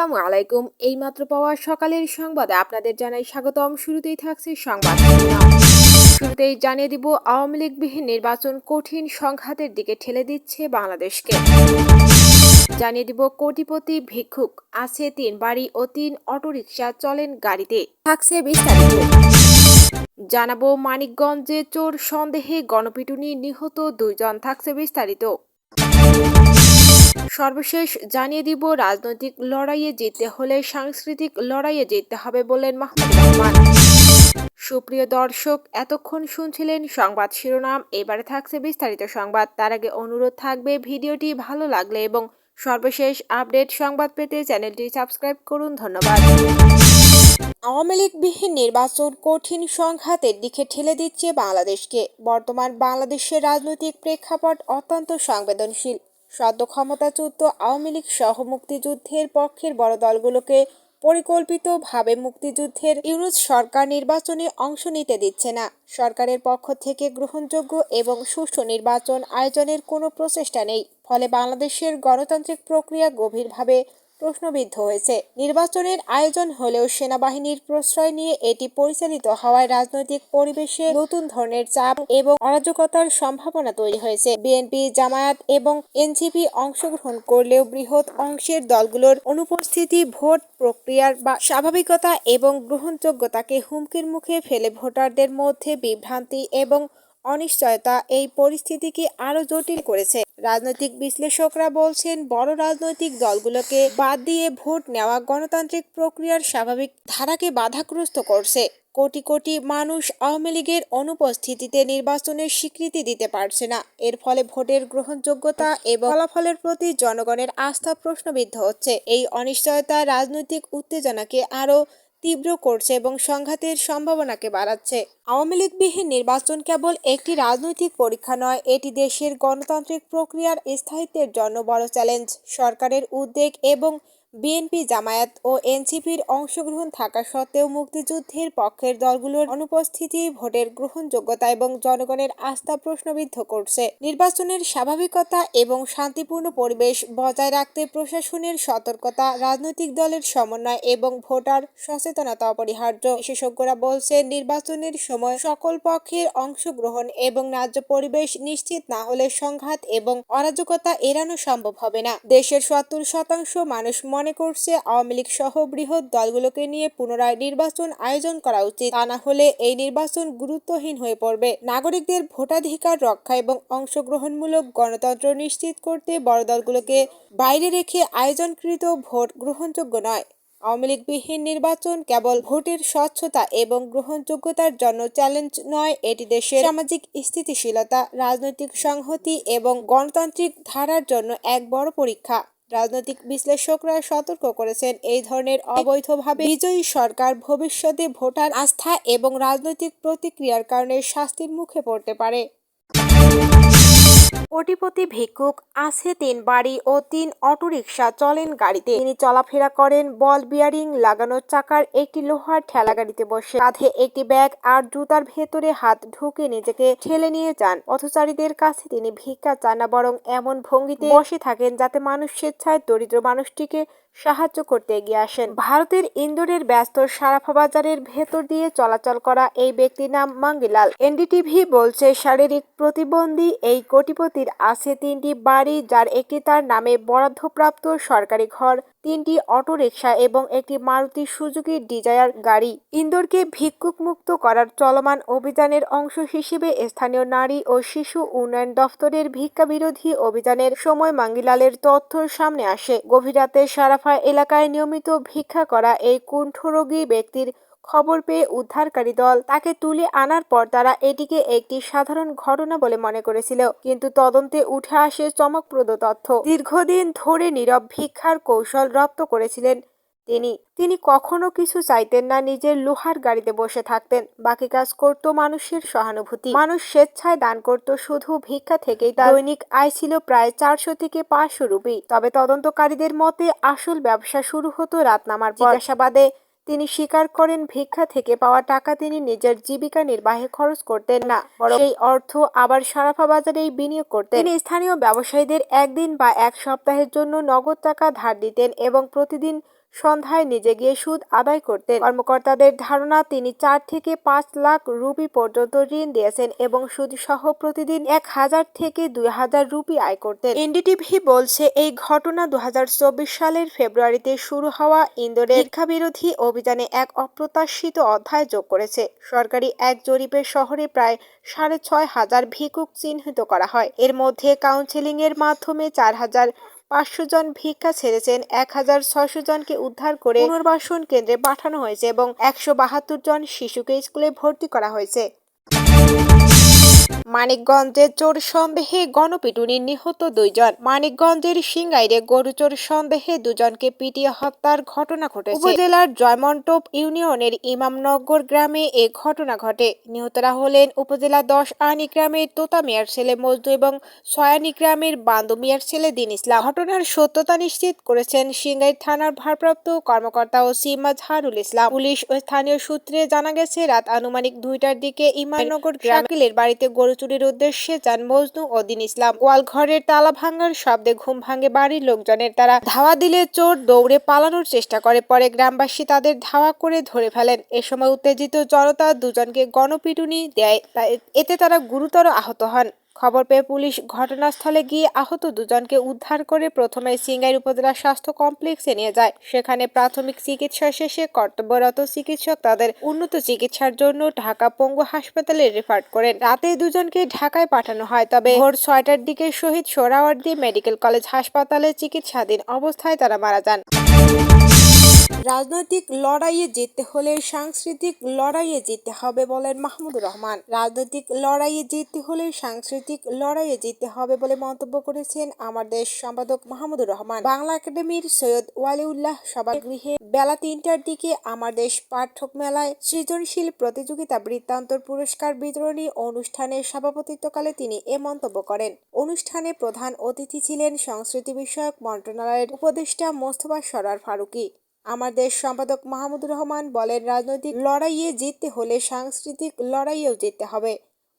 আসসালামু আলাইকুম। এইমাত্র পাওয়া সকালের সংবাদে আপনাদের জানাই স্বাগতম। শুরুতেই থাকছে সংবাদ। শুরুতেই জানিয়ে দিব, আওয়ামী লীগবিহীন নির্বাচন কঠিন সংঘাতের দিকে ঠেলে দিচ্ছে বাংলাদেশকে। জানিয়ে দিব, কোটিপতি ভিক্ষুক আছে তিন বাড়ি ও তিন অটোরিকশা চলেন গাড়িতে। থাকছে বিস্তারিত। জানাব, মানিকগঞ্জে চোর সন্দেহে গণপিটুনি নিহত দুইজন। থাকছে বিস্তারিত। সর্বশেষ জানিয়ে দিব, রাজনৈতিক লড়াইয়ে জিততে হলে সাংস্কৃতিক লড়াইয়ে জিততে হবে বললেন মাহমুদ রহমান। সুপ্রিয় দর্শক, এতক্ষণ শুনছিলেন সংবাদ শিরোনাম, এবারে থাকছে বিস্তারিত সংবাদ। তার আগে অনুরোধ থাকবে, ভিডিওটি ভালো লাগলে এবং সর্বশেষ আপডেট সংবাদ পেতে চ্যানেলটি সাবস্ক্রাইব করুন। ধন্যবাদ। আওয়ামী লীগবিহীন নির্বাচন কঠিন সংঘাতের দিকে ঠেলে দিচ্ছে বাংলাদেশকে। বর্তমান বাংলাদেশের রাজনৈতিক প্রেক্ষাপট অত্যন্ত সংবেদনশীল। সদ্য ক্ষমতাচ্যুত আওয়ামী লীগ সহ মুক্তিযুদ্ধের পক্ষের বড় দলগুলোকে পরিকল্পিতভাবে মুক্তিযুদ্ধের ইউরোজ সরকার নির্বাচনে অংশ নিতে দিচ্ছে না। সরকারের পক্ষ থেকে গ্রহণযোগ্য এবং সুষ্ঠু নির্বাচন আয়োজনের কোনো প্রচেষ্টা নেই। ফলে বাংলাদেশের গণতান্ত্রিক প্রক্রিয়া গভীরভাবে প্রশ্নবিদ্ধ হয়েছে। নির্বাচনের আয়োজন হলেও সেনাবাহিনীর প্রশ্রয় নিয়ে এটি পরিচালিত হওয়ায় রাজনৈতিক পরিবেশে নতুন ধরনের চাপ এবং অরাজকতার সম্ভাবনা তৈরি হয়েছে। বিএনপি, জামায়াত এবং এনসিপি অংশগ্রহণ করলেও বৃহৎ অংশের দলগুলোর অনুপস্থিতি, ভোট প্রক্রিয়ার বা স্বাভাবিকতা এবং গ্রহণযোগ্যতাকে হুমকির মুখে ফেলে ভোটারদের মধ্যে বিভ্রান্তি এবং অনিশ্চয়তা এই পরিস্থিতিকে আরও জটিল করেছে। রাজনৈতিক বিশ্লেষকরা বলছেন, বড় রাজনৈতিক দলগুলোকে বাদ দিয়ে ভোট নেওয়া গণতান্ত্রিক প্রক্রিয়ার স্বাভাবিক ধারাকে বাধাগ্রস্ত করছে। কোটি কোটি মানুষ আওয়ামী লীগের অনুপস্থিতিতে নির্বাচনের স্বীকৃতি দিতে পারছে না। এর ফলে ভোটের গ্রহণযোগ্যতা এবং ফলাফলের প্রতি জনগণের আস্থা প্রশ্নবিদ্ধ হচ্ছে। এই অনিশ্চয়তা রাজনৈতিক উত্তেজনাকে আরও তীব্র করছে এবং সংঘাতের সম্ভাবনাকে বাড়াচ্ছে। আওয়ামী লীগবিহীন নির্বাচন কেবল একটি রাজনৈতিক পরীক্ষা নয়, এটি দেশের গণতান্ত্রিক প্রক্রিয়ার স্থায়িত্বের জন্য বড় চ্যালেঞ্জ। সরকারের উদ্বেগ এবং বিএনপি জামায়াত ও এনসিপির অংশগ্রহণ থাকা সত্ত্বেও মুক্তিযুদ্ধের পক্ষের দলগুলোর অনুপস্থিতি, ভোটের গ্রহণযোগ্যতা এবং জনগণের আস্থা প্রশ্নবিদ্ধ করছে। নির্বাচনের স্বাভাবিকতা এবং শান্তিপূর্ণ পরিবেশ বজায় রাখতে প্রশাসনের সতর্কতা, রাজনৈতিক দলের সমন্বয় এবং ভোটার সচেতনতা অপরিহার্য। বিশেষজ্ঞরা বলছেন নির্বাচনের সময় সকল পক্ষের অংশগ্রহণ এবং ন্যায্য পরিবেশ নিশ্চিত না হলে সংঘাত এবং অরাজকতা এড়ানো সম্ভব হবে না। দেশের সত্তর শতাংশ মানুষ মনে করছে আওয়ামী লীগ সহ বৃহৎ দলগুলোকে নিয়ে পুনরায় নির্বাচন আয়োজন করা উচিত। তা না হলে এই নির্বাচন গুরুত্বহীন হয়ে পড়বে। নাগরিকদের ভোটাধিকার রক্ষা এবং অংশগ্রহণমূলক গণতন্ত্র নিশ্চিত করতে বড় দলগুলোকে বাইরে রেখে আয়োজনকৃত ভোট গ্রহণযোগ্য নয়। আওয়ামী লীগবিহীন নির্বাচন কেবল ভোটের স্বচ্ছতা এবং গ্রহণযোগ্যতার জন্য চ্যালেঞ্জ নয়, এটি দেশের সামাজিক স্থিতিশীলতা, রাজনৈতিক সংহতি এবং গণতান্ত্রিক ধারার জন্য এক বড় পরীক্ষা। রাজনৈতিক বিশ্লেষকরা সতর্ক করেছেন, এই ধরনের অবৈধভাবে বিজয়ী সরকার ভবিষ্যতে ভোটার আস্থা এবং রাজনৈতিক প্রতিক্রিয়ার কারণে শাস্তির মুখে পড়তে পারে। কোটিপতি ভিক্ষুক আছে তিন বাড়ি ও তিন অটোরিকশা, চলেন গাড়িতে। তিনি চলাফেরা করেন, বল বিয়ারিং, লাগানো চাকার একটি লোহার ঠেলা গাড়িতে বসে। কাঁধে একটি ব্যাগ আর জুতার ভেতরে হাত ঢুকে নিজেকে ঠেলে নিয়ে যান। পথচারীদের কাছে তিনি ভিক্ষা চান না, বরং এমন ভঙ্গিতে বসে থাকেন যাতে মানুষ স্বেচ্ছায় দরিদ্র মানুষটিকে সাহায্য করতে এগিয়ে আসেন। ভারতের ইন্দোরের ব্যস্ত সারাফা বাজারের ভেতর দিয়ে চলাচল করা এই ব্যক্তির নাম মাঙ্গিলাল। এনডিটিভি বলছে, শারীরিক প্রতিবন্ধী এই কোটিপতির আছে তিনটি বাড়ি, যার একটি তার নামে বরাদ্দপ্রাপ্ত সরকারি ঘর। তিনটি অটোরিকশা এবং একটি মারুতি সুজুকি ডিজায়ার গাড়ি। ইন্দোরকে ভিক্ষুক মুক্ত করার চলমান অভিযানের অংশ হিসেবে স্থানীয় নারী ও শিশু উন্নয়ন দফতরের ভিক্ষা বিরোধী অভিযানের সময় মাঙ্গিলালের তথ্য সামনে আসে। গভীর রাতে সারাফা এলাকায় নিয়মিত ভিক্ষা করা এই কুণ্ঠরোগী ব্যক্তির খবর পেয়ে উদ্ধারকারী দল তাকে তুলে আনার পর তারা এটিকে একটি সাধারণ ঘটনা বলে মনে করেছিল। কিন্তু তদন্তে উঠে আসে চমকপ্রদ তথ্য। দীর্ঘদিন ধরে নীরব ভিক্ষার কৌশল রপ্ত করেছিলেন তিনি। তিনি কখনো কিছু চাইতেন না, নিজের লোহার গাড়িতে বসে থাকতেন। বাকি কাজ করত মানুষের সহানুভূতি। মানুষ স্বেচ্ছায় দান করত, শুধু ভিক্ষা থেকেই। তার দৈনিক আয় ছিল প্রায় চারশো থেকে পাঁচশো রুপি। তবে তদন্তকারীদের মতে আসল ব্যবসা শুরু হতো রাত নামার পর। জিজ্ঞাসাবাদে তিনি স্বীকার করেন ভিক্ষা থেকে পাওয়া টাকা তিনি নিজের জীবিকা নির্বাহে খরচ করতেন না সেই অর্থ আবার সারাফা বাজারেই বিনিয়োগ করতেন। তিনি স্থানীয় ব্যবসায়ীদের একদিন বা এক সপ্তাহের জন্য নগদ টাকা ধার দিতেন এবং প্রতিদিন সন্ধ্যায় নিজে গিয়ে সুদ আদায় করতেন। কর্মকর্তাদের ধারণা, তিনি চার থেকে পাঁচ লাখ রুপি পর্যন্ত ঋণ দিয়েছেন এবং সুদ সহ প্রতিদিন এক হাজার থেকে দুই হাজার রুপি আয় করতেন। এনডিটিভি বলছে, এই ঘটনা দু সালের ফেব্রুয়ারিতে শুরু হওয়া ইন্দোরের শিক্ষাবিরোধী অভিযানে এক অপ্রত্যাশিত অধ্যায় যোগ করেছে। সরকারি এক জরিপে শহরে প্রায় সাড়ে ছয় হাজার ভিক্ষুক চিহ্নিত করা হয়। এর মধ্যে কাউন্সেলিং এর মাধ্যমে চার হাজার পাঁচশো জন ভিক্ষা ছেড়েছেন, এক হাজার ছশো জনকে উদ্ধার করে পুনর্বাসন কেন্দ্রে পাঠানো হয়েছে এবং একশো বাহাত্তর জন শিশুকে স্কুলে ভর্তি করা হয়েছে। মানিকগঞ্জের চোর সন্দেহে গণপিটুনি নিহত দুইজন। মানিকগঞ্জের সিংগাইরে গরুচোর সন্দেহে দুজনকে পিটিয়ে হত্যার ঘটনা ঘটেছে। উপজেলার জয়মন্টপ ইউনিয়নের ইমামনগর গ্রামে এ ঘটনা ঘটে। নিহতরা হলেন উপজেলা দশ আনি গ্রামের তোতা মিয়ার ছেলে মজদু এবং সয়ানি গ্রামের বান্দু মিয়ার ছেলে দিন ইসলাম। ঘটনার সত্যতা নিশ্চিত করেছেন সিংগাইর থানার ভারপ্রাপ্ত কর্মকর্তা ও সিমা ঝারুল ইসলাম। পুলিশ ও স্থানীয় সূত্রে জানা গেছে, রাত আনুমানিক দুইটার দিকে ইমামনগর গ্রামের বাড়িতে গরু চুরির উদ্দেশ্যে যান মজনু ও দিন ইসলাম। ওয়াল ঘরের তালা ভাঙার শব্দে ঘুম ভাঙে বাড়ির লোকজনের। তারা ধাওয়া দিলে চোর দৌড়ে পালানোর চেষ্টা করে, পরে গ্রামবাসী তাদের ধাওয়া করে ধরে ফেলেন। এ সময় উত্তেজিত জনতা দুজনকে গণপিটুনি দেয়। এতে তারা গুরুতর আহত হন। খবর পেয়ে পুলিশ ঘটনাস্থলে গিয়ে আহত দুজনকে উদ্ধার করে প্রথমে সিঙ্গাইর উপজেলা স্বাস্থ্য কমপ্লেক্সে নিয়ে যায়। সেখানে প্রাথমিক চিকিৎসা শেষে কর্তব্যরত চিকিৎসক তাদের উন্নত চিকিৎসার জন্য ঢাকা পঙ্গু হাসপাতালে রেফার করেন। রাতে দুজনকে ঢাকায় পাঠানো হয়, তবে ভোর ছয়টার দিকে শহীদ সোহরাওয়ার্দী মেডিকেল কলেজ হাসপাতালে চিকিৎসাধীন অবস্থায় তারা মারা যান। রাজনৈতিক লড়াইয়ে জিততে হলে সাংস্কৃতিক লড়াইয়ে জিততে হবে বলেন মাহমুদুর রহমান। রাজনৈতিক লড়াইয়ে জিততে হলে সাংস্কৃতিক লড়াইয়ে জিততে হবে বলে মন্তব্য করেছেন আমার দেশ সম্পাদক মাহমুদুর রহমান। বাংলা একাডেমির সৈয়দ ওয়ালিউল্লাহ সভাগৃহে বেলা তিনটার দিকে আমার দেশ পাঠক মেলায় সৃজনশীল প্রতিযোগিতা বৃত্তান্তর পুরস্কার বিতরণী অনুষ্ঠানে সভাপতিত্বকালে তিনি এ মন্তব্য করেন। অনুষ্ঠানে প্রধান অতিথি ছিলেন সংস্কৃতি বিষয়ক মন্ত্রণালয়ের উপদেষ্টা মোস্তফা সরার ফারুকী। আমার দেশ সম্পাদক মাহমুদুর রহমান বলেন, রাজনৈতিক লড়াইয়ে জিততে হলে সাংস্কৃতিক লড়াইয়েও জিততে হবে।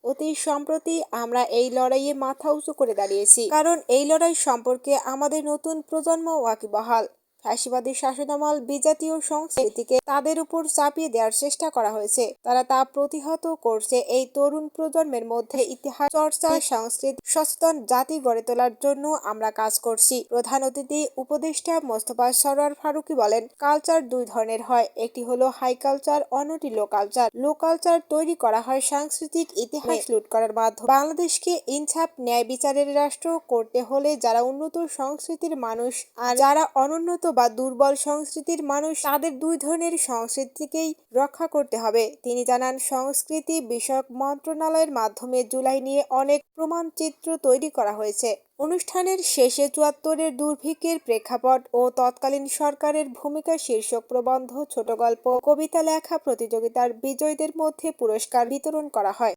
অতি সম্প্রতি আমরা এই লড়াইয়ে মাথা উঁচু করে দাঁড়িয়েছি। কারণ এই লড়াই সম্পর্কে আমাদের নতুন প্রজন্ম ওয়াকিবহাল ফ্যাসিবাদী শাসনামল বিজাতীয় সংস্কৃতিকে তাদের উপর চাপিয়ে দেওয়ার চেষ্টা করা হয়েছে। তারা তা প্রতিহত করছে এই তরুণ প্রজন্মের মধ্যে। ইতিহাস, চর্চা, সংস্কৃতি, সচেতন জাতি গড়ে তোলার জন্য আমরা কাজ করছি। প্রধান অতিথি উপদেষ্টা মোস্তফা সরোয়ার ফারুকি বলেন, কালচার দুই ধরনের হয়। একটি হলো হাই কালচার, অন্যটি লো কালচার। লো কালচার তৈরি করা হয় সাংস্কৃতিক ইতিহাস লুট করার মাধ্যমে। বাংলাদেশকে ইনসাফ ন্যায় বিচারের রাষ্ট্র করতে হলে যারা উন্নত সংস্কৃতির মানুষ আর যারা অনুন্নত বা দুর্বল সংস্কৃতির মানুষ তাদের দুই ধরনের সংস্কৃতিকেই রক্ষা করতে হবে। তিনি জানান, সংস্কৃতি বিষয়ক মন্ত্রণালয়ের মাধ্যমে জুলাই নিয়ে অনেক প্রমাণচিত্র তৈরি করা হয়েছে। অনুষ্ঠানের শেষে চুয়াত্তরের দুর্ভিক্ষের প্রেক্ষাপট ও তৎকালীন সরকারের ভূমিকা শীর্ষক প্রবন্ধ ছোট গল্প কবিতা লেখা প্রতিযোগিতার বিজয়ীদের মধ্যে পুরস্কার বিতরণ করা হয়।